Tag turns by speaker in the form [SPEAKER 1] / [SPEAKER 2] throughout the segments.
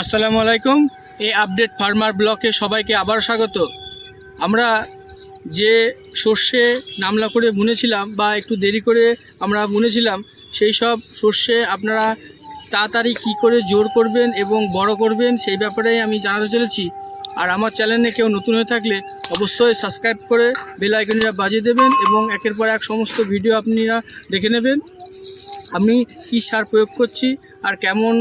[SPEAKER 1] আসসালামু আলাইকুম। এই আপডেট ফার্মার ব্লকে সবাইকে আবার স্বাগত। আমরা যে সর্ষে নামলা করে বুনেছিলাম বা একটু দেরি করে আমরা বুনেছিলাম, সেই সব সর্ষে আপনারা তাড়াতাড়ি কি করে জোর করবেন এবং বড় করবেন সেই ব্যাপারে আমি জানাতে চলেছি। আর আমার চ্যানেলে কেউ নতুন হয়ে থাকলে অবশ্যই সাবস্ক্রাইব করে বেল আইকনটা বাজিয়ে দেবেন এবং একের পর এক সমস্ত ভিডিও আপনারা দেখে নেবেন। আমি কী সার প্রয়োগ করছি আর কেমন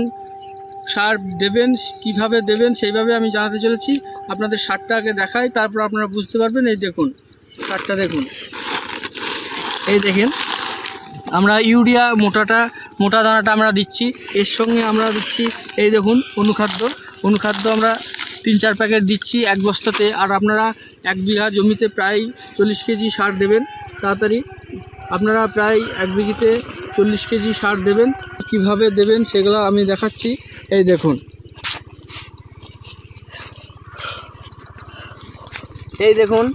[SPEAKER 1] সার দেবেন, কীভাবে দেবেন সেইভাবে আমি জানাতে চলেছি। আপনাদের সারটা আগে দেখাই, তারপর আপনারা বুঝতে পারবেন। এই দেখুন, সারটা দেখুন। এই দেখেন, আমরা ইউরিয়া মোটাটা, মোটা দানাটা আমরা দিচ্ছি। এর সঙ্গে আমরা দিচ্ছি, এই দেখুন, অনুখাদ্য। অনুখাদ্য আমরা তিন চার প্যাকেট দিচ্ছি এক বস্তাতে। আর আপনারা এক বিঘা জমিতে প্রায় চল্লিশ কেজি সার দেবেন। তাড়াতাড়ি আপনারা প্রায় এক বিঘিতে চল্লিশ কেজি সার দেবেন। কীভাবে দেবেন সেগুলো আমি দেখাচ্ছি। এই দেখুন। এই দেখুন,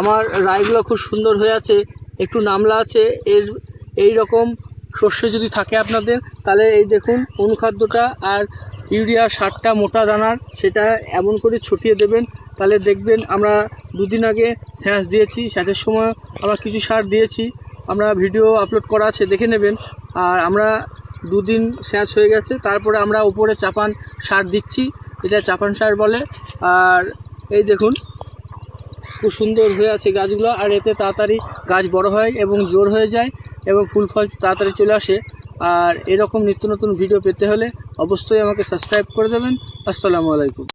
[SPEAKER 1] আমার রায়গুলো খুব সুন্দর হয়ে আছে, একটু নামলা আছে। এর, এই রকম শস্য যদি থাকে আপনাদের, তাহলে এই দেখুন, অনুখাদ্যটা আর ইউরিয়া সারটা মোটা দানার, সেটা এমন করে ছটিয়ে দেবেন। তাহলে দেখবেন আমরা দুদিন আগে স্যাঁচ দিয়েছি স্যাঁচের সময় আমরা কিছু সার দিয়েছি। আমরা ভিডিও আপলোড করা আছে, দেখে নেবেন। আর আমরা দুদিন স্যাঁচ হয়ে গেছে, তারপরে আমরা উপরে চাপান সার দিচ্ছি, এটা চাপান সার বলে। আর এই দেখুন, খুব সুন্দর হয়ে আছে গাছগুলো, আর এতে তাড়াতাড়ি গাছ বড় হয় এবং জোর হয়ে যায় এবং ফুল ফল তাড়াতাড়ি চলে আসে। আর এরকম নিত্য নতুন ভিডিও পেতে হলে অবশ্যই আমাকে সাবস্ক্রাইব করে দেবেন। আসসালামু আলাইকুম।